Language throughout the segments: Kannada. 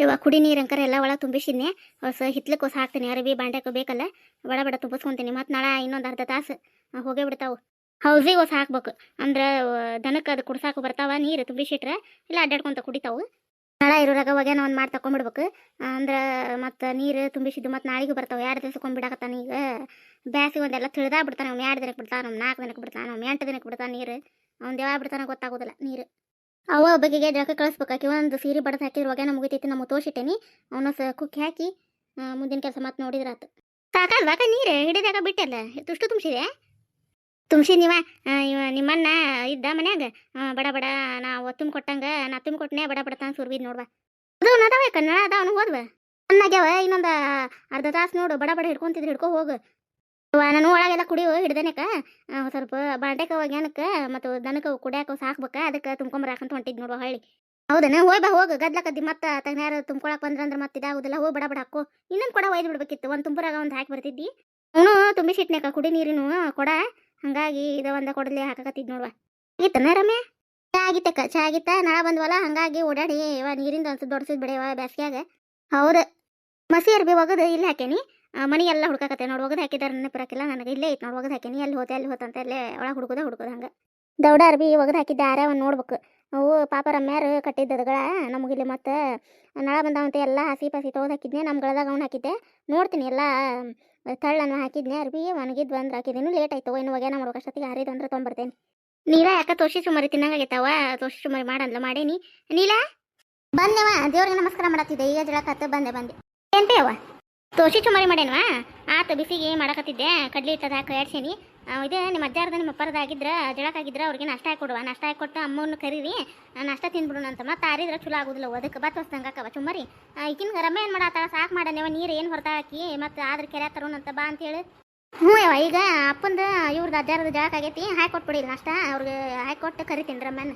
ಇವಾಗ ಕುಡಿ ನೀರು ಅಂಕರ ಎಲ್ಲ ಒಳಗೆ ತುಂಬಿಸಿದ್ನಿ. ಹೊಸ ಹಿತ್ಲಕ್ಕೆ ಹೊಸ ಹಾಕ್ತೀನಿ. ಅರಬಿ ಬಾಂಡ್ಯಾಕ ಬೇಕಲ್ಲ, ಬಡ ಬಡ ತುಂಬಿಸ್ಕೊತೀನಿ. ಮತ್ತು ನಾಳೆ ಇನ್ನೊಂದು ಅರ್ಧ ತಾಸು ಹೋಗೇ ಬಿಡ್ತಾವೆ. ಹೌಸಿಗೆ ಹೊಸ ಹಾಕ್ಬೇಕು. ಅಂದ್ರೆ ದನಕ್ಕೆ ಅದು ಕುಡ್ಸಾಕ ಬರ್ತಾವ, ನೀರು ತುಂಬಿಸಿಟ್ರೆ ಇಲ್ಲ ಅಡ್ಡಾಡ್ಕೊಂತ ಕುಡಿತಾವು. ನಾಳೆ ಇರೋರಾಗ ಒಗ್ಯಾನ ಒಂದು ಮಾಡಿ ತಕೊಂಡ್ಬಿಡ್ಬೇಕು ಅಂದ್ರೆ, ಮತ್ತು ನೀರು ತುಂಬಿಸಿದ್ದು ಮತ್ತು ನಾಳೆಗೂ ಬರ್ತಾವೆ. ಎರಡು ದಿವಸಕ್ಕೆ ಬಿಡಾಕತ್ತಾನ ಈಗ. ಬ್ಯಾಸಿಗೆ ಒಂದೆಲ್ಲ ತಿಳಿದಾ ಬಿಡ್ತಾನೆ ಅವ್ನು. ಎರಡು ದಿನಕ್ಕೆ ಬಿಡ್ತಾನೆ ಅವ್ನು. ನಾಲ್ಕು ದಿನಕ್ಕೆ ಬಿಡ್ತಾನೆ ಅವ್ನು. ಎಂಟು ದಿನಕ್ಕೆ ಬಿಡ್ತಾನೆ ನೀರು. ಅವ್ನು ಯಾವಾಗ ಬಿಡ್ತಾನೆ ಗೊತ್ತಾಗೋದಿಲ್ಲ ನೀರು. ಅವ ಬಗೆಗೆ ಜಳಕ ಕಳಿಸ್ಬೇಕಾಕಿ ಒಂದು ಸೀರೆ ಬಡದು ಹಾಕಿದ್ರು ಒಗ್ಯಾನ ಮುಗಿತೈತಿ ನಮ್ಮ ತೋರ್ಸಿಟ್ಟೇನಿ. ಅವನ ಸ ಕುಕ್ಕಿ ಹಾಕಿ ಮುಂದಿನ ಕೆಲಸ ಮತ್ತೆ ನೋಡಿದ್ರಾತು. ಸಾಕಲ್ವಾಕ ನೀರು? ಹಿಡಿದಾಗ ಬಿಟ್ಟಲ್ಲ? ತುಷ್ಟು ತುಂಬಿಸಿದೆ ತುಂಬಿಸಿ ನೀವ ಇವ ನಿಮ್ಮಣ್ಣ ಇದ್ದ ಮನ್ಯಾಗ? ಬಡ ಬಡ, ನಾ ಒತ್ತುಮ್ ಕೊಟ್ಟಂಗ, ನಾ ತುಂಬ ಕೊಟ್ಟನೆ ಬಡ ಬಡ ತಾನು ಸುರ್ಬಿದ್ ನೋಡ್ವಾ. ಅದು ಅದಾವ ಕನ್ನಡ ಅದಾವ, ಅವನು ಹೋದ್ವ ಅನ್ನಾಗ್ಯಾವ ಇನ್ನೊಂದು ಅರ್ಧ ತಾಸು ನೋಡು, ಬಡ ಬಡ ಹಿಡ್ಕೊಂತಿದ್ರು, ಹಿಡ್ಕೊ ಹೋಗು. ನಾನು ಒಳಗೆಲ್ಲ ಕುಡಿಯೋ ಹಿಡ್ದನಕ ಸ್ವಲ್ಪ ಬಾಂಡೆಕ ಒಗ್ಯಾನಕ ಮತ್ತು ದನಕ ಕುಡಿಯಾಕ ಸಾಕ್ಬೇಕ, ಅದಕ್ಕೆ ತುಂಬ್ಕೊಂಬರಾಕಂತ ಹೊಂಟಿದ್ ನೋಡುವ ಹಳ್ಳಿ. ಹೌದನ? ಹೋಯ್ ಬಾ, ಹೋಗ. ಗದ್ಲಕದ್ದಿ ಮತ್ತೆ ತಗ್ನಾರ ತುಂಬ್ಕೊಳಕ್ ಬಂದ್ರಂದ್ರ ಮತ್ತೆ ಇದಾಗುದಿಲ್ಲ. ಹೋಗಿ ಬಡ ಬಡ ಹಾಕೋ. ಇನ್ನೊಂದು ಕೊಡ ಒಯ್ದು ಬಿಡ್ಬೇಕಿತ್ತು. ಒಂದು ತುಂಬರಾಗ ಒಂದು ಹಾಕಿ ಬರ್ತಿದ್ದಿ. ಅವನು ತುಂಬಿಸಿಟ್ನ್ಯಾಕ ಕುಡಿ ನೀರಿನು ಕೊಡ. ಹಂಗಾಗಿ ಇದ ಒಂದ ಕೊಡಲಿ ಹಾಕಕತ್ತಿದ್ ನೋಡುವ ಆಗಿತ್ತನ ರಮ್ಯ? ಚಾ ಆಗಿತ್ತಕ್ಕ. ಚಾ ಆಗಿತ್ತ? ನಳ ಬಂದ್ವಲ್ಲ ಹಂಗಾಗಿ ಓಡಾಡಿ ನೀರಿಂದ ಒಂದು ದೊಡ್ಸಿದ್ ಬಿಡೆವ ಬ್ಯಾಸ್ಗ್ಯಾಗ. ಹೌದು. ಮಸಿ ಅರ್ಬಿ ಒಗದು, ಇಲ್ಲಿ ಹಾಕೇನಿ ಮನಿ ಎಲ್ಲ ಹುಡ್ಕಾಕತ್ತೆ ನೋಡಿ, ಒಗದು ನೆನಪಿರಕಿಲ್ಲ ನನಗೆ ಇಲ್ಲೇ ಐತೆ ನೋಡಿ ಹಾಕೇನಿ, ಎಲ್ಲಿ ಹೋದೆ ಅಲ್ಲಿ ಹೋತಂತ ಅಲ್ಲೇ ಒಳಗೆ ಹುಡುಕುದ ಹುಡುಕೋದು ಹಂಗೆ. ದೌಡ ಅರ್ಬಿ ಒಗದು ಹಾಕಿದ್ದೆ ಆರ ಒಂದು ನೋಡ್ಬೇಕು. ಅವು ಪಾಪ ರಮ್ಯಾರು ಕಟ್ಟಿದ್ದದಗಳ ನಮಗಿಲ್ಲಿ ಮತ್ತೆ ನಳ ಬಂದಾವಂತೆ ಎಲ್ಲ ಹಸಿ ಪಸಿ ತೊಗೊಂಡು ಹಾಕಿದ್ನೆ ನಮ್ಮ ಗಳದಾಗ ಅವ್ನು ಹಾಕಿದ್ದೆ. ನೋಡ್ತೀನಿ ಎಲ್ಲ, ತಳ್ಳನ್ನು ಹಾಕಿದ್ನೆ ಅರ್ಬಿ ಒಣಗಿದ್ದು ಬಂದ್ರೆ ಹಾಕಿದ್ದೀನಿ ಲೇಟ್ ಆಯ್ತು, ಇನ್ನು ಒಗ್ಯಾನ ಮಾಡೋ ಕಷ್ಟತಿಗೆ ಹರಿದು ಅಂದ್ರೆ ತೊಗೊಂಬರ್ತೇನೆ ನೀಲ, ಯಾಕೆ ತೋಷಿ ಸುಮಾರಿ ತಿನ್ನಂಗಾಗೈತವ ತೋಷಿ ಸುಮಾರಿ ಮಾಡಲ್ಲ ಮಾಡೇನಿ. ನೀಲ? ಬಂದೆವ ದೇವ್ರಿಗೆ ನಮಸ್ಕಾರ ಮಾಡತ್ತಿದ್ದೆ, ಈಗ ಜಳಕತ್ತು ಬಂದೆ ಬಂದೆ. ಎಂತೇವ ತೋಷಿ ಚುಮರಿ ಮಾಡೇನ್ವಾ? ಆತ, ಬಿಸಿಗೆ ಮಾಡಕತ್ತಿದ್ದೆ? ಕಡ್ಲಿ ಇಟ್ಟದ ಹಾಕಿ ಎಡ್ಸೇನಿ ಇದು ನಿಮ್ಮ ಅಜ್ಜಾರ್ದ ನಿಮ್ಮ ಅಪ್ಪರದಾಗಿದ್ರೆ ಜಳಕಾಗಿದ್ರೆ ಅವ್ರಿಗೆ ನಾಷ್ಟ ಹಾಕಿ ಕೊಡುವ. ನಾಷ್ಟ ಹಾಕಿ ಅಮ್ಮನ ಕರೀರಿ. ನಷ್ಟ ನಾಷ್ಟ ತಿಂದ್ಬಿಡೋಣ ಅಂತ. ಮತ್ತೆ ಆರಿದ್ರೆ ಚಲೋ ಆಗುದಿಲ್ಲ. ಅದಕ್ಕೆ ಬತ್ ಹೊಸ್ದಂಗೆ ಹಾಕವ ಚುಮ್ಮರಿ ಈಗಿನ ರಮ್ಮ ಏನು ಮಾಡಾತ ಸಾಕು ಮಾಡನೇವ ನೀರು ಏನು ಹೊರತಾ ಹಾಕಿ ಮತ್ತೆ ಆದ್ರೆ ಕೆರೆ ತರೋಣಂತ ಬಾ ಅಂತೇಳಿ ಹ್ಞೂ ಯವ ಈಗ ಅಪ್ಪಂದು ಇವ್ರದ್ದು ಅಜ್ಜಾರದ ಜಳಕ ಆಗೈತಿ. ಹಾಕಿ ಕೊಟ್ಬಿಡಿ ನಾಷ್ಟ. ಅವ್ರಿಗೆ ಹಾಕಿ ಕೊಟ್ಟು ಕರಿತೀನಿ ರಮ್ಮನ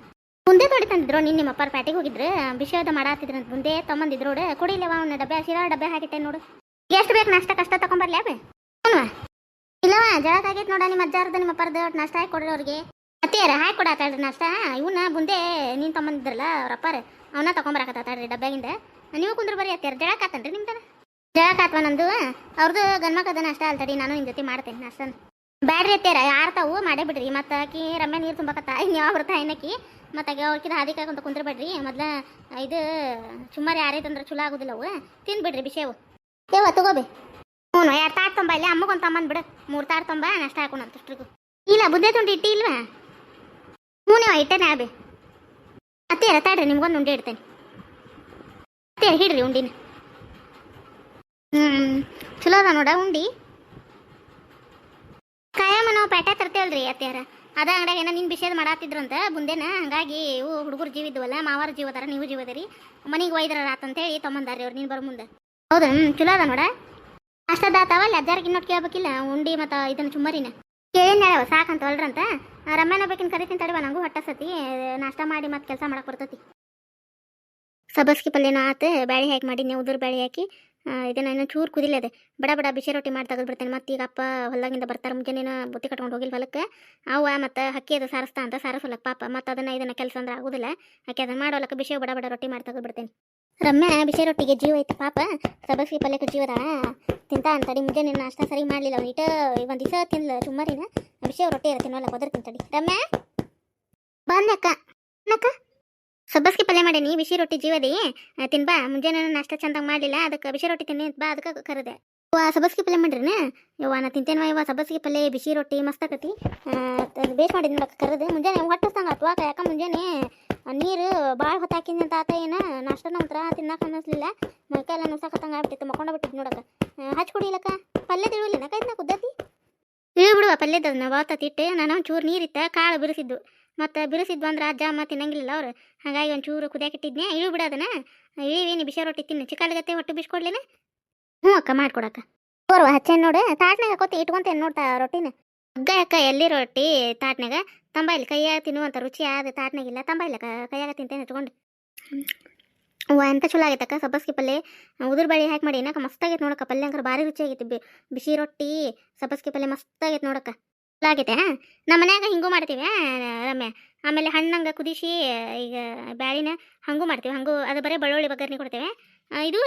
ಮುಂದೆ ತೊಡಿ ತಂದಿದ್ರು ನಿನ್ನ ನಿಮ್ಮ ಅಪ್ಪರ ಪ್ಯಾಟಿಗೆ ಹೋಗಿದ್ರು. ಬಿಸಿಯೋದ ಮಾಡಾತಿದ್ರು ಮುಂದೆ ತೊಗೊಂಬಂದಿದ್ರು ಅವನ ಅವ್ನ ಡಬ್ಬೆ, ಶಿರಾ ಡಬ್ಬೆ ಹಾಕಿಟ್ಟೆ ನೋಡು. ಎಷ್ಟು ಬೇಕು ನಾಷ್ಟ, ಕಷ್ಟ ತಗೊಂಬರ್ಲಿ ಅವೆ ಇಲ್ಲವ, ಜಳಕ ನೋಡ ನಿಮ್ಮ ಅಜ್ಜಾರ್ದ, ನಿಮ್ಮ ಅಪ್ಪರ್ದು ನಾಷ್ಟ ಹಾಕಿ ಕೊಡ್ರಿ ಅವ್ರಿಗೆ ಅತ್ತೆಯರ ಹಾಕಿ ಕೊಡಾತಾಳ್ರಿ ನಾಷ್ಟ? ಇವನ್ನ ಮುಂದೆ ನೀನು ತಗೊಂಬಂದಿದ್ರಲ್ಲ ಅವ್ರ ಅಪ್ಪಾರ ಅವನ್ನ ತಗೊಂಬರಾಕತ್ತಾಳ್ರಿ ಡಬ್ಬ್ಯಾಗಿಂದ ನೀವು ಕುಂದ್ರ ಬರ್ರಿ ಅತ್ತೆಯರ, ಜಳಕ ಆತನ್ರಿ ನಿಮ್ದು ನಂದು. ಅವ್ರದ್ದು ಗಣಮಕದ ನಾಷ್ಟ ಅಲ್ತಡಿ ನಾನು ನಿಮ್ಮ ಜೊತೆ ಮಾಡ್ತೇನೆ ನಾಷ್ಟನ. ಬ್ಯಾಡ್ರಿ ಅತ್ತೆಯರ, ಯಾರು ತಾವು, ಮಾಡೇ ಬಿಡ್ರಿ. ಮತ್ತೆ ಆಕಿ ರಮ್ಯಾ ನೀರು ತುಂಬಕತ್ತ ನೀವು ಯಾವ ಬರ್ತಾ ಏನಕ್ಕಿ ಮತ್ತೆ ಅವ್ಕಿದ ಹಾದಿ ಕಾಯ್ಕೊಂತ ಕುಂದ್ರಬೇಡ್ರಿ ಮೊದ್ಲ ಇದು, ಸುಮಾರು ಯಾರೈತಂದ್ರೆ ಚಲೋ ಆಗುದಿಲ್ಲ ಅವು. ತಿಂದ್ಬಿಡ್ರಿ ಬಿಸಿಯವು. ಏವ ತಗೋಬಿ. ಹ್ಞೂ ಎರಡು ತಾಟ್ ತೊಂಬ, ಇಲ್ಲಿ ಅಮ್ಮಗೊಂದು ತಮ್ಮಂದು ಬಿಡು. ಮೂರು ತಾಟ್ ತೊಂಬ, ನಾಷ್ಟ ಹಾಕೋಣಂತ ಅಷ್ಟ್ರಿಗೂ. ಇಲ್ಲ ಬುದ್ದೆ ತುಂಡು ಇಟ್ಟಿ ಇಲ್ವಾ? ಹ್ಞೂ ನೀವು ಇಟ್ಟೇನೆ ಆಬಿ ಅತ್ತೆ ತಾಡ್ರಿ, ನಿಮ್ಗೊಂದು ಉಂಡೆ ಇಡ್ತೇನೆ. ಅತ್ತೆ, ಹಿಡ್ರಿ ಉಂಡಿನ. ಹ್ಞೂ ಚಲೋ ಅದ ನೋಡ ಉಂಡಿ. ಕಾಯಮ್ಮ, ನಾವು ಪ್ಯಾಟ ತರ್ತೇವಲ್ರಿ ಅತ್ತೆಯಾರ. ಅದ ಅಂಗಡಿಯಾಗ ಏನೋ ನಿನ್ ಬಿಷೇದ್ ಅಂತ ಮುಂದೆನ ಹಂಗಾಗಿ ಇವು ಹುಡುಗರು ಜೀವ ಮಾವಾರ ಜೀವ ಅದಾರ, ನೀವು ಜೀವ ಮನೆಗೆ ಒಯ್ದ್ರ ಅಂತೇಳಿ ತೊಗೊಂಬಂದಾರಿ ಅವ್ರು, ನೀನು ಬರೋ ಮುಂದೆ. ಹೌದು? ಚಲೋ ಅದ ನೋಡ. ಅಷ್ಟದ ಆತಾವಲ್ಲ ಅಜ್ಜಾರಿಗೆ ಇನ್ನೊಟ್ಟು ಕೇಳ್ಬೇಕಿಲ್ಲ, ಉಂಡಿ ಮತ್ತು ಇದನ್ನ ಚುಮ್ಮರಿನ ಕೇಳಿನ ಸಾಕಂತ ಹೊಲ್ರಂತ. ರಮ್ಯಾನ ಬೇಕಿನ ಕರಿತೀನಿ ತಡಿವ, ನಂಗೂ ಹೊಟ್ಟ ಸತಿ ನಾಷ್ಟ ಮಾಡಿ ಮತ್ತೆ ಕೆಲಸ ಮಾಡಕ್ಕೆ ಬರ್ತತಿ. ಸಬಸ್ಕಿ ಪಲ್ಯನೂ ಆತು, ಬ್ಯಾಳಿ ಹಾಕಿ ಮಾಡಿದ್ನೆ ಉದುರು ಬ್ಯಾಳಿ ಹಾಕಿ. ಇದನ್ನ ಇನ್ನೂ ಚೂರು ಕುದಿಲದೆ ಬಡ ಬಡ ಬಿಸಿ ರೊಟ್ಟಿ ಮಾಡಿ ತೆಗೆದು ಬಿಡ್ತೇನೆ. ಮತ್ತೆ ಈಗ ಅಪ್ಪ ಹೊಲ್ದಾಗಿಂದ ಬರ್ತಾರೆ, ಮುಂಜಾನೆ ಬುತ್ತಿ ಕಟ್ಕೊಂಡು ಹೋಗಿಲ್ಲ ಹೊಲಕ್ಕೆ. ಅವ ಮತ್ತು ಹಕ್ಕಿ ಅದು ಸಾರಿಸ್ತಾ ಅಂತ ಸಾರಿಸೋಲಕ್ಕೆ ಪಾಪ. ಮತ್ತು ಅದನ್ನು ಇದನ್ನ ಕೆಲಸ ಅಂದ್ರೆ ಆಗೋದಿಲ್ಲ. ಆಕೆ ಅದನ್ನ ಮಾಡೋಲಕ್ಕೆ ಬಿಸಿ ಬಡ ಬಡ ರೊಟ್ಟಿ ಮಾಡಿ ತೆಗೆದು ಬಿಡ್ತೇನೆ. ರಮ್ಯ ಬಿಸಿ ರೊಟ್ಟಿಗೆ ಜೀವ ಐತಿ ಪಾಪ. ಸಬಸ್ಕಿ ಪಲ್ಯಕ್ಕೆ ಜೀವ ತಿಂತಾ ಅಂತಡಿ ಮುಂಜಾನೆ ನಾಷ್ಟ ಸರಿ ಮಾಡಲಿಲ್ಲ. ಇಟ, ಒಂದು ದಿವಸ ತಿನ್ಲ ಸುಮಾರಿನ ಬಿಸಿ ರೊಟ್ಟಿ ಇರ್ತೀನಿ ಅಲ್ಲ ಕೊದರ್ ತಿಂತಡಿ ರಮ್ಯಾ? ಬಂದಕ್ಕ ಅಕ್ಕ. ಸಬ್ಬಸ್ಗೆ ಪಲ್ಯ ಮಾಡೀನಿ ಬಿಸಿ ರೊಟ್ಟಿ ಜೀವದಿ ತಿನ್ಬಾ ಮುಂಜಾನೆ ನಾಷ್ಟ ಚಂದಾಗ ಮಾಡಲಿಲ್ಲ, ಅದಕ್ಕೆ ಬಿಸಿ ರೊಟ್ಟಿ ತಿನ್ನಿ ಬಾ, ಅದಕ್ಕೆ ಕರೆದೆ. ಇವ ಸಬ್ಬಸ್ಗೆ ಪಲ್ಯ ಮಾಡ್ರಿನ? ಇವ ನಾ ತಿಂತೇನವ ಇವ ಸಬ್ಬಸ್ಗಿ ಪಲ್ಯ ಬಿಸಿ ರೊಟ್ಟಿ ಮಸ್ತ್ ಆಕತಿ. ಬೇಸ್ ಮಾಡಿದ್ನ ಕರೆದೆ. ಮುಂಜಾನೆ ಹೊಟ್ಟೆ ತಂಗ ಅಥವಾ ಯಾಕ ಮುಂಜಾನೆ? ನೀರು ಭಾಳ ಹೊತ್ತಾಕಿನ ಅಂತ ಆತ ಏನ, ನಾಷ್ಟನ ಒಂಥರ ತಿನ್ನಕ್ಕೆ ಅನ್ನಿಸ್ಲಿಲ್ಲ. ಮೈಕೆಲ್ಲ ನುಸಾಕತ್ತಂಗ ಆಗ್ಬಿಟ್ಟಿತ್ತು, ಮಕ್ಕೊಂಡ ಬಿಟ್ಟಿದ್ ನೋಡಕ್ಕೆ. ಹಚ್ಕೊಡಿಲಕ್ಕ ಕುಡಿಲಕ್ಕ, ಪಲ್ಯ ತಿಳುವಿಲ್ಲ ಕೈದ್ನ ಕುದ್ದತಿ ಪಲ್ಯದ ಬಾತ ತಿಟ್ಟೆ ನಾನು ಒಂಚೂರು ನೀರಿತ್ತ, ಕಾಳು ಬಿರಿಸಿದ್ದು. ಮತ್ತು ಬಿರಿಸಿದ್ದು ಅಂದ್ರೆ ಅಜ್ಜ, ಅಮ್ಮ ತಿನ್ನಂಗಿಲ್ಲ ಅವ್ರು. ಹಾಗಾಗಿ ಒಂಚೂರು ಕುದಿಯಾಕಿಟ್ಟಿದ್ನೆ ಇಳು ಬಿಡೋದನ ಇಳಿವೇನು ಬಿಸಿ ರೊಟ್ಟಿ ತಿನ್ನು. ಚಿಕ್ಕಲ್ಗತ್ತೆ ಹೊಟ್ಟು ಬಿಸ್ಕೊಡ್ಲೇನೆ? ಹ್ಞೂ ಅಕ್ಕ, ಮಾಡ್ಕೊಡಕ್ಕ. ತೋರ್ವ, ಹಚ್ಚೇನು ನೋಡು. ತಾಟ್ನಾಗ ಹಾಕೋತಿ, ಇಟ್ಕೊಂತೇನೆ ನೋಡ್ತಾ ರೊಟ್ಟಿನ. ಅಗ್ಗ ಅಕ್ಕ ಎಲ್ಲಿ ರೊಟ್ಟಿ ತಾಟ್ನಾಗ ತಂಬಾಯಿಲ್ ಕೈಯಾಗ ತಿನ್ನುವಂಥ ರುಚಿ ಆದ ತಾಟ್ನಾಗಿಲ್ಲ ತಂಬಾಯಿಲ್ಲ ಕೈಯಾಗ ತಿಂತೇನೆ ಇಟ್ಕೊಂಡು ಎಂತ ಚಲೋ ಆಗೈತಕ್ಕ? ಸಬ್ಬಸ್ಗಿ ಪಲ್ಲೆ. ಉದುರು ಬಳಿ ಹಾಕಿ ಮಾಡಿ. ಏನಕ್ಕ? ಮಸ್ತ್ ಆಗೈತೆ ನೋಡಕ್ಕ ಪಲ್ಯ ಅಂದ್ರೆ ಭಾರಿ ರುಚಿ ಬಿ ಬಿಸಿ ರೊಟ್ಟಿ, ಸಬ್ಬಸ್ಗೆ ಪಲ್ಲೆ ಮಸ್ತ್ ಆಗೈತೆ ನೋಡಕ್ಕ. ಚಲೋ ಆಗೈತೆ ನಮ್ಮ ಮನ್ಯಾಗ ಹಿಂಗೂ ಮಾಡ್ತೀವಿ ರಮ್ಯ. ಆಮೇಲೆ ಹಣ್ಣಂಗೆ ಕುದಿಸಿ ಈಗ ಬ್ಯಾಳಿನ ಹಂಗೂ ಮಾಡ್ತೀವಿ. ಹಂಗೂ, ಅದು ಬರೀ ಬೆಳ್ಳುಳ್ಳಿ ಬಗ್ಗರ್ನಿ ಕೊಡ್ತೇವೆ. ಇದು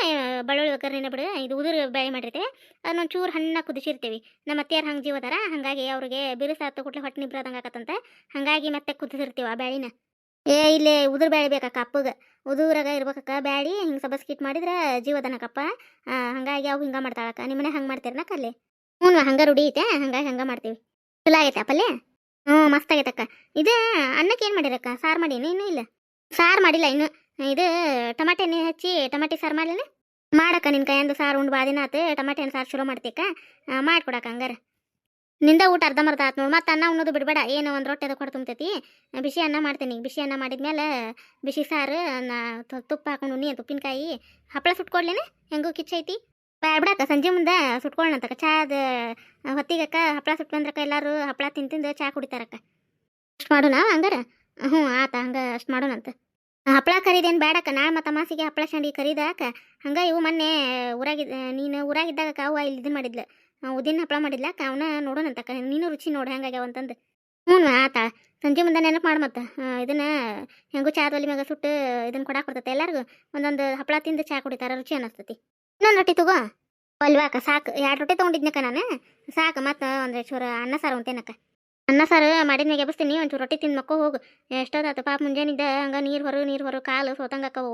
ಬಳ್ಳುಳ್ಳಿ ಒಗ್ಗರಣೆನ ಬಿಡು ಇದು ಉದುರು ಬೇಳೆ ಮಾಡಿರ್ತೇವೆ ಅದನ್ನ ಚೂರು ಹಣ್ಣ ಕುದಿಸಿರ್ತೀವಿ. ನಮ್ಮ ಅತ್ತೆಯಾರು ಹಂಗೆ ಜೀವದಾರ, ಹಾಗಾಗಿ ಅವ್ರಿಗೆ ಬಿರುಸಾತು ಕುಟ್ಲೆ ಹೊಟ್ಟೆ ನಿಬ್ರದಂಗೆ ಆಗತ್ತಂತೆ ಹಾಗಾಗಿ ಮತ್ತೆ ಕುದಿಸಿರ್ತೀವಿ ಆ ಬ್ಯಾಳಿನ. ಏ, ಇಲ್ಲಿ ಉದುರು ಬ್ಯಾಳಿ ಬೇಕಕ್ಕ ಅಪ್ಪಗೆ. ಉದುರಾಗ ಇರ್ಬೇಕಕ್ಕ ಬ್ಯಾಳಿ, ಹಿಂಗೆ ಸಬಸ್ಕಿಟ್ ಮಾಡಿದ್ರೆ ಜೀವದನಕ್ಕಪ್ಪ. ಹಾಗಾಗಿ ಅವು ಹಿಂಗೆ ಮಾಡ್ತಾಳಕ್ಕ. ನಿಮ್ಮನೆ ಹಂಗೆ ಮಾಡ್ತೀರನಕ್ಕ ಅಲ್ಲಿ ಹ್ಞೂ, ಹಂಗೆ ರೂಢಿ ಐತೆ, ಹಂಗಾಗಿ ಹಂಗೆ ಮಾಡ್ತೀವಿ. ಚಲೋ ಆಗೈತೆ ಪಲ್ಯ? ಹ್ಞೂ, ಮಸ್ತ್ ಆಗೈತಕ್ಕ. ಇದು, ಅನ್ನಕ್ಕೆ ಏನು ಮಾಡಿರಕ್ಕ? ಸಾರು ಮಾಡೀನಿ, ಇನ್ನೂ ಇಲ್ಲ? ಸಾರು ಮಾಡಿಲ್ಲ ಇನ್ನು. ಇದು ಟಮಾಟೆ ಎಣ್ಣೆ ಹಚ್ಚಿ ಟಮಾಟಿ ಸಾರು ಮಾಡಲೇನೆ? ಮಾಡಕ್ಕ ನಿನ್ನ ಕೈಯಂದು ಸಾರು ಉಂಡು ಬಾದಿನ ದಿನ ಆತು ಟಮಾಟೆ ಹಣ್ಣು ಸಾರು ಚಲೋ ಮಾಡ್ತೀಕ ಮಾಡ್ಕೊಡಕ್ಕ ಹಂಗಾರ. ನಿಂದ ಊಟ ಅರ್ಧಂಬರ್ಧ ಆತು ನೋಡಿ, ಮತ್ತೆ ಅನ್ನ ಉಣ್ಣೋದು ಬಿಡಬೇಡ, ಏನು ಒಂದು ರೊಟ್ಟಿ ಅದು ಕೊಟ್ಟು ತುಂಬತೈತಿ. ಬಿಸಿ ಅನ್ನ ಮಾಡ್ತೀನಿ ಬಿಸಿ ಅನ್ನ ಮಾಡಿದ್ಮೇಲೆ ಬಿಸಿ ಸಾರು, ನಾ ತುಪ್ಪ ಹಾಕೊಂಡು ಉಣ್ಣಿ ತುಪ್ಪಿನಕಾಯಿ ಹಪ್ಪಳ ಸುಟ್ಕೊಡ್ಲೇನೆ? ಹೆಂಗೂ ಕಿಚ್ಚೈತಿ ಬಿಡಕ್ಕ, ಸಂಜೆ ಮುಂದೆ ಸುಟ್ಕೊಳ್ಳೋಣಂತಕ್ಕ ಚಾದ ಹೊತ್ತಿಗಕ್ಕ ಹಪ್ಪಳ ಸುಟ್ಕೊಂಡ್ರಕ್ಕ ಎಲ್ಲರೂ, ಹಪ್ಪಳ ತಿಂದು ಚಾ ಕುಡಿತಾರಕ್ಕ. ಅಷ್ಟು ಮಾಡೋಣ ಹಂಗಾರ? ಹ್ಞೂ, ಆತ ಹಂಗೆ ಅಷ್ಟು ಮಾಡೋಣಂತ. ಹಪ್ಪಳ ಕರಿದೇನು ಬೇಡಕ್ಕ ನಾಳೆ ಮತ್ತು ಮಾಸಿಗೆ ಹಪ್ಪಳ ಸಂಡಿ ಕರಿದಾಕ, ಹಂಗೆ ಇವು ಮೊನ್ನೆ ಊರಾಗಿದ್ದ ನೀನು ಊರಾಗಿದ್ದಾಗ ಅವ ಇಲ್ಲಿ ಇದನ್ನ ಮಾಡಿದ್ಲು. ಉದ್ದಿನ ಹಪ್ಪಳ ಮಾಡಿದ್ಲ ಅವನ ನೋಡೋಣಂತಕ್ಕ ನೀನು ರುಚಿ ನೋಡು ಹಂಗಾಗ್ಯಾವ ಅಂತಂದು. ಹ್ಞೂ ಆತ, ಸಂಜೆ ಮುಂದೆ ನೆನಪು ಮಾಡಿ ಮತ್ತೆ. ಇದನ್ನ ಹೆಂಗೂ ಚಾ ಒಲಿ ಮ್ಯಾಗ ಸುಟ್ಟು ಇದನ್ನ ಕೊಡಕ್ಕೆ ಬರ್ತೈತೆ ಎಲ್ಲರಿಗೂ. ಒಂದೊಂದು ಹಪ್ಪಳ ತಿಂದು ಚಾ ಕುಡಿತಾರ, ರುಚಿ ಅನ್ನಿಸ್ತೈತಿ ಇನ್ನೊಂದು ರೊಟ್ಟಿ ತಗೋ. ಅಲ್ವಾಕ ಸಾಕು, ಎರಡು ರೊಟ್ಟಿ ತೊಗೊಂಡಿದ್ನಕ್ಕ ನಾನು. ಸಾಕು, ಮತ್ತು ಒಂದು ಚೂರು ಅನ್ನ ಸಾರು ಉಂತೇನಕ್ಕ ಅನ್ನ ಸಾರು ಮಾಡಿದ್ಮೇಲೆ ಎಬ್ಬಿಸ್ತೀನಿ ಒಂಚೂರು ರೊಟ್ಟಿ ತಿಂದು ಮಕ್ಕೋ ಹೋಗು. ಎಷ್ಟೊತ್ತಾತು ಪಾಪ ಮುಂಜಾನಿದ್ದ ಹಂಗೆ ನೀರು ಹೊರ ನೀರು ಹೊರ, ಕಾಲು ಸೋತಂಗಕ್ಕವು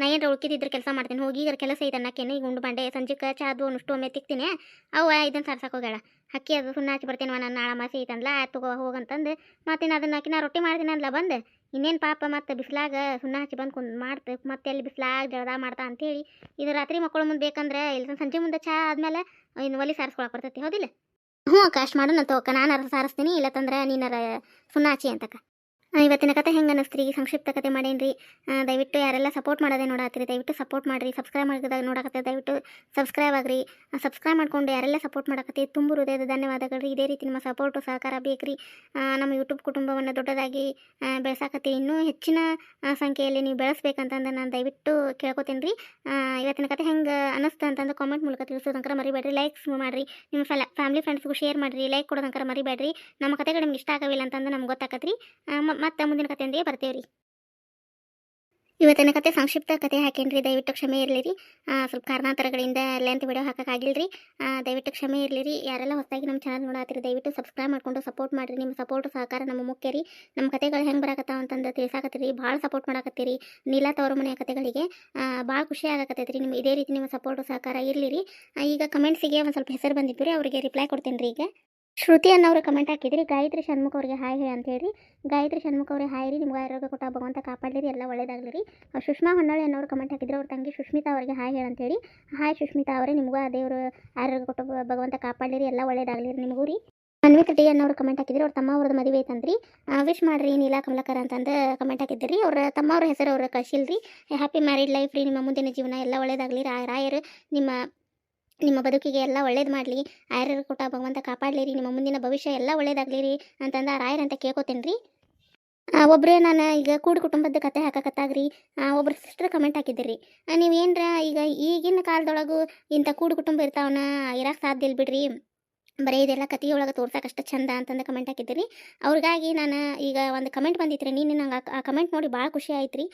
ನಾ ಏನು ಉಳ್ಕಿದಿದ್ರೆ ಕೆಲಸ ಮಾಡ್ತೀನಿ. ಹೋಗಿ ಈಗ ಕೆಲಸ ಐತೆ ಅನ್ನಕ್ಕೇನೆ, ಈಗ ಉಂಡು ಬಂಡೆ ಸಂಜೆಗೆ ಚಾದು ಅಷ್ಟು ಒಮ್ಮೆ ತಿಕ್ತೀನಿ. ಅವ ಇದನ್ನು ಸಾರ್ಸಕ್ಕೆ ಹೋಗ್ಯಾಳ. ಅಕ್ಕಿ ಅದು ಸುಣ್ಣ ಹಚ್ಚಿ ಬರ್ತೇನೆ ನಾನು ನಾಳೆ ಮಾಸಿ ಐತಂದ್ಲ, ಆಯ್ತು ತಗೋ ಹೋಗಂತಂದು ಮತ್ತೆ ಅದನ್ನ ಹಾಕಿ ನಾ ರೊಟ್ಟಿ ಮಾಡ್ತೀನಿ ಬಂದು. ಇನ್ನೇನು ಪಾಪ ಮತ್ತೆ ಬಿಸಿಲಾಗ ಸುಣ್ಣ ಹಚ್ಚಿ ಬಂದು ಕುಂದು ಮಾಡ್ತೆ. ಮತ್ತೆ ಅಲ್ಲಿ ಬಿಸಿಲಾಗ ಜಳದ ಮಾಡ್ತಾ ಅಂತೇಳಿ, ಇದು ರಾತ್ರಿ ಮಕ್ಕಳು ಮುಂದೆ ಬೇಕಂದ್ರೆ ಇಲ್ಲಿ ಸಂಜೆ ಮುಂದೆ ಚಾ ಆದಮೇಲೆ ಇನ್ನು ಒಲಿ ಸಾರಿಸ್ಕೊಳಕ್ಕೆ ಬರ್ತೈತಿ, ಹೌದಿಲ್ಲ? ಹ್ಞೂ ಅಕ್ಕ ಅಷ್ಟು ಮಾಡೋಣ ತಗೋಕ ನಾನು ಸಾರಿಸ್ತೀನಿ ಇಲ್ಲತ್ತಂದ್ರೆ ನೀನಾರ ಹಚ್ಚಿ ಅಂತಕ್ಕ. ಇವತ್ತಿನ ಕತೆ ಹೆಂಗೆ ಅನ್ನಿಸ್ತ್ರಿ? ಸಂಕ್ಷಿಪ್ತ ಕತೆ ಮಾಡೇನ್ರಿ? ದಯವಿಟ್ಟು ಯಾರೆಲ್ಲ ಸಪೋರ್ಟ್ ಮಾಡೋದೇ ನೋಡತ್ತೀರಿ ದಯವಿಟ್ಟು ಸಪೋರ್ಟ್ ಮಾಡಿರಿ. ಸಬ್ಸ್ಕ್ರೈಬ್ ಮಾಡಿದಾಗ ನೋಡಕತ್ತೆ ದಯವಿಟ್ಟು ಸಬ್ಸ್ಕ್ರೈಬ್ ಆಗ್ರಿ. ಸಬ್ಸ್ಕ್ರೈಬ್ ಮಾಡ್ಕೊಂಡು ಯಾರೆಲ್ಲ ಸಪೋರ್ಟ್ ಮಾಡಕತ್ತಿ ತುಂಬ ಹೃದಯದ ಧನ್ಯವಾದಗಳು ರೀ ಇದೇ ರೀತಿ ನಿಮ್ಮ ಸಪೋರ್ಟು ಸಹಕಾರ ಬೇಕ್ರಿ. ನಮ್ಮ ಯೂಟ್ಯೂಬ್ ಕುಟುಂಬವನ್ನು ದೊಡ್ಡದಾಗಿ ಆ, ಬೆಳೆಸಾಕತ್ತಿ. ಇನ್ನೂ ಹೆಚ್ಚಿನ ಸಂಖ್ಯೆಯಲ್ಲಿ ನೀವು ಬೆಳೆಸ್ಬೇಕಂತಂದು ನಾನು ದಯವಿಟ್ಟು ಕೇಳ್ಕೊತೀನಿ ರೀ ಇವತ್ತಿನ ಕತೆ ಹೆಂಗೆ ಅನ್ನಿಸ್ತು ಅಂತಂದು ಕಾಮೆಂಟ್ ಮೂಲಕ ತಿಳಿಸೋದಂಕರ ಮರಿಬೇಡ್ರಿ. ಲೈಕ್ಸ್ ಮಾಡಿರಿ. ನಿಮ್ಮ ಫ್ಯಾಮಿಲಿ ಫ್ರೆಂಡ್ಸ್ಗೂ ಶೇರ್ ಮಾಡಿರಿ. ಲೈಕ್ ಕೊಡೋದಂಕರ ಮರಿಬೇಡ್ರಿ. ನಮ್ಮ ಕತೆಗಳು ನಿಮ್ಗೆ ಇಷ್ಟ ಆಗವಿಲ್ಲ ಅಂತಂದು ನಮ್ಗೆ ಗೊತ್ತಾಕತ್ರಿ. ಮತ್ತೆ ಮುಂದಿನ ಕಥೆಯೊಂದಿಗೆ ಬರ್ತೇವೆ ರೀ ಇವತ್ತಿನ ಕತೆ ಸಂಕ್ಷಿಪ್ತ ಕತೆ ಹಾಕೇನ್ರಿ, ದಯವಿಟ್ಟು ಕ್ಷಮೆ ಇರಲಿ ರೀ ಸ್ವಲ್ಪ ಕಾರಣಾಂತರಗಳಿಂದ ಲೆಂತ್ ವಿಡಿಯೋ ಹಾಕಕ್ ಆಗಿಲ್ಲರಿ ದಯವಿಟ್ಟು ಕ್ಷಮೆ ಇರಲಿ ರೀ ಯಾರೆಲ್ಲ ಹೊಸದಾಗಿ ನಮ್ಮ ಚಾನಲ್ ನೋಡತ್ತೀರಿ, ದಯವಿಟ್ಟು ಸಬ್ಸ್ಕ್ರೈಬ್ ಮಾಡ್ಕೊಂಡು ಸಪೋರ್ಟ್ ಮಾಡಿರಿ. ನಿಮ್ಮ ಸಪೋರ್ಟ್ ಸಹಕಾರ ನಮ್ಮ ಮುಖ್ಯ ರೀ. ನಮ್ಮ ಕತೆಗಳು ಹೆಂಗೆ ಬರಕತ್ತಾವ ಅಂತಂದು ತಿಳಿಸಾಕತ್ತೀರಿ. ಭಾಳ ಸಪೋರ್ಟ್ ಮಾಡಕತ್ತೀರಿ ನೀಲಾ ತವರು ಮನೆಯ ಕತೆಗಳಿಗೆ. ಭಾಳ ಖುಷಿ ಆಗಕತ್ತೈತ್ರಿ. ನಿಮ್ಮ ಇದೇ ರೀತಿ ನಿಮ್ಮ ಸಪೋರ್ಟ್ ಸಹಕಾರ ಇರ್ಲಿರಿ. ಈಗ ಕಮೆಂಟ್ಸಿಗೆ ಒಂದು ಸ್ವಲ್ಪ ಹೆಸರು ಬಂದಿದ್ದು ರೀ ಅವರಿಗೆ ರಿಪ್ಲೈ ಕೊಡ್ತೀನಿ ರೀ ಈಗ. ಶ್ರುತಿ ಅನ್ನೋರು ಕಮೆಂಟ್ ಹಾಕಿದ್ರಿ. ಗಾಯತ್ರಿ ಷಣ್ಮುಖ ಅವ್ರಿಗೆ ಹಾಯ್ ಹೇ ಅಂತ ಹೇಳಿ ಗಾಯತ್ರಿ ಷಣ್ಮುಖ ಅವ್ರಿಗೆ ಹಾಯ್ ರೀ. ನಿಮ್ಗೆ ಆರೋಗ್ಯ ಕೊಟ್ಟ ಭಗವಂತ ಕಾಪಾಡಲಿರಿ. ಎಲ್ಲ ಒಳ್ಳೇದಾಗಲಿ ರೀ ಸುಷ್ಮಾ ಹೊನ್ನಾಳಿ ಅನ್ನೋರು ಕಮೆಂಟ್ ಹಾಕಿದ್ರು. ಅವ್ರ ತಂಗಿ ಸುಷ್ಮಿತಾ ಅವರಿಗೆ ಹಾಯ್ ಹೇಳಿ ಅಂತೇಳಿ ಹಾಯ್ ಸುಷ್ಮಿತಾ ಅವರೇ, ನಿಮಗೂ ದೇವರು ಆರೋಗ್ಯ ಕೊಟ್ಟ ಭಗವಂತ ಕಾಪಾಡಲಿರಿ. ಎಲ್ಲ ಒಳ್ಳೇದಾಗಲಿ ರೀ ನಿಮಗೂ ರೀ. ಅನ್ವಿತ್ ಟಿ ಅನ್ನೋರು ಕಮೆಂಟ್ ಹಾಕಿದ್ರು. ಅವ್ರ ತಮ್ಮ ಅವ್ರದ್ದು ಮದುವೆ ಐತಂದ್ರಿ ವಿಶ್ ಮಾಡ್ರಿ ನೀಲಾ ಕಮಲಕರ ಅಂತಂದು ಕಮೆಂಟ್ ಹಾಕಿದ್ರಿ ಅವ್ರ ತಮ್ಮ ಅವ್ರ ಹೆಸರು ಅವ್ರ ಕಶಿಲ್ರಿ. ಹ್ಯಾಪಿ ಮ್ಯಾರಿಡ್ ಲೈಫ್ ರೀ. ನಿಮ್ಮ ಮುಂದಿನ ಜೀವನ ಎಲ್ಲ ಒಳ್ಳೇದಾಗಲಿ. ರಾಯರು, ನಿಮ್ಮ ನಿಮ್ಮ ಬದುಕಿಗೆ ಎಲ್ಲ ಒಳ್ಳೇದು ಮಾಡಲಿ. ಆಯರ ಕೊಟ್ಟ ಭಗವಂತ ಕಾಪಾಡಲಿರಿ. ನಿಮ್ಮ ಮುಂದಿನ ಭವಿಷ್ಯ ಎಲ್ಲ ಒಳ್ಳೇದಾಗಲಿ ರೀ ಅಂತಂದು ಆ ರಾಯರ್ ಅಂತ ಕೇಳ್ಕೊತೇನೆ ರೀ ಒಬ್ಬರೇ ನಾನು ಈಗ ಕೂಡು ಕುಟುಂಬದ ಕತೆ ಹಾಕಕತ್ತಾಗ್ರಿ. ಒಬ್ರು ಸಿಸ್ಟರ್ ಕಮೆಂಟ್ ಹಾಕಿದ್ರಿ ನೀವು ಏನರ ಈಗ ಈಗಿನ ಕಾಲದೊಳಗೂ ಇಂಥ ಕೂಡು ಕುಟುಂಬ ಇರ್ತಾವನ ಇರಕ್ಕೆ ಸಾಧ್ಯ ಇಲ್ಲ ಬಿಡ್ರಿ ಬರೀ ಇದೆಲ್ಲ ಕತೆಯೊಳಗೆ ತೋರ್ಸಕ್ಕಷ್ಟು ಚಂದ ಅಂತಂದು ಕಮೆಂಟ್ ಹಾಕಿದ್ದೀರಿ. ಅವ್ರಿಗಾಗಿ ನಾನು ಈಗ ಒಂದು ಕಮೆಂಟ್ ಬಂದಿತ್ತು ರೀ ನೀನು ನಂಗೆ ಆ ಕಮೆಂಟ್ ನೋಡಿ ಭಾಳ ಖುಷಿ ಆಯ್ತು ರೀ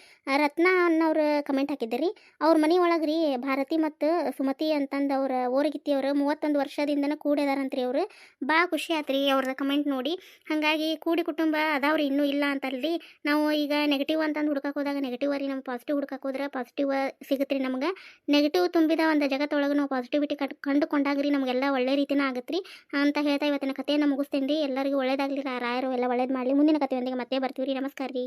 ರತ್ನ ಅನ್ನೋರು ಕಮೆಂಟ್ ಹಾಕಿದ್ದೀರಿ. ಅವ್ರ ಮನೆ ಒಳಗೆ ರೀ ಭಾರತಿ ಮತ್ತು ಸುಮತಿ ಅಂತಂದು ಅವ್ರ ಓರಗಿತ್ತಿಯವರು ಮೂವತ್ತೊಂದು ವರ್ಷದಿಂದನೂ ಕೂಡಿದಾರಂತ್ರಿ ಅವರು. ಭಾಳ ಖುಷಿ ಆಯ್ತು ರೀ ಅವ್ರದ್ದು ಕಮೆಂಟ್ ನೋಡಿ. ಹಾಗಾಗಿ ಕೂಡಿ ಕುಟುಂಬ ಅದಾವ್ರಿ, ಇನ್ನೂ ಇಲ್ಲ ಅಂತಲ್ರಿ. ನಾವು ಈಗ ನೆಗೆಟಿವ್ ಅಂತಂದು ಹುಡ್ಕಕ್ಕೆ ಹೋದಾಗ ನೆಗೆಟಿವ್ ರೀ ನಮ್ಮ ಪಾಸಿಟಿವ್ ಹುಡ್ಕಕ್ಕೆ ಹೋದ್ರೆ ಪಾಸಿಟಿವ್ ಸಿಗುತ್ತೆ ರೀ ನಮ್ಗೆ. ನೆಗೆಟಿವ್ ತುಂಬಿದ ಒಂದು ಜಗತ್ತೊಳಗೆ ನಾವು ಪಾಸಿಟಿವಿಟಿ ಕಂಡುಕೊಂಡಾಗ ರೀ ನಮಗೆಲ್ಲ ಒಳ್ಳೆ ರೀತಿನ ಆಗತ್ತೆ ರೀ ಅಂತ ಹೇಳ್ತಾ ಇವತ್ತಿನ ಕಥೆಯನ್ನು ಮುಗಿಸ್ತೀನಿ ರೀ. ಎಲ್ಲರಿಗೂ ಒಳ್ಳೇದಾಗಲಿ ರಾಯರು, ಎಲ್ಲ ಒಳ್ಳೇದು ಮಾಡಲಿ. ಮುಂದಿನ ಕಥೆಯೊಂದಿಗೆ ಮತ್ತೆ ಬರ್ತೀವಿ ರೀ. ನಮಸ್ಕಾರ ರೀ.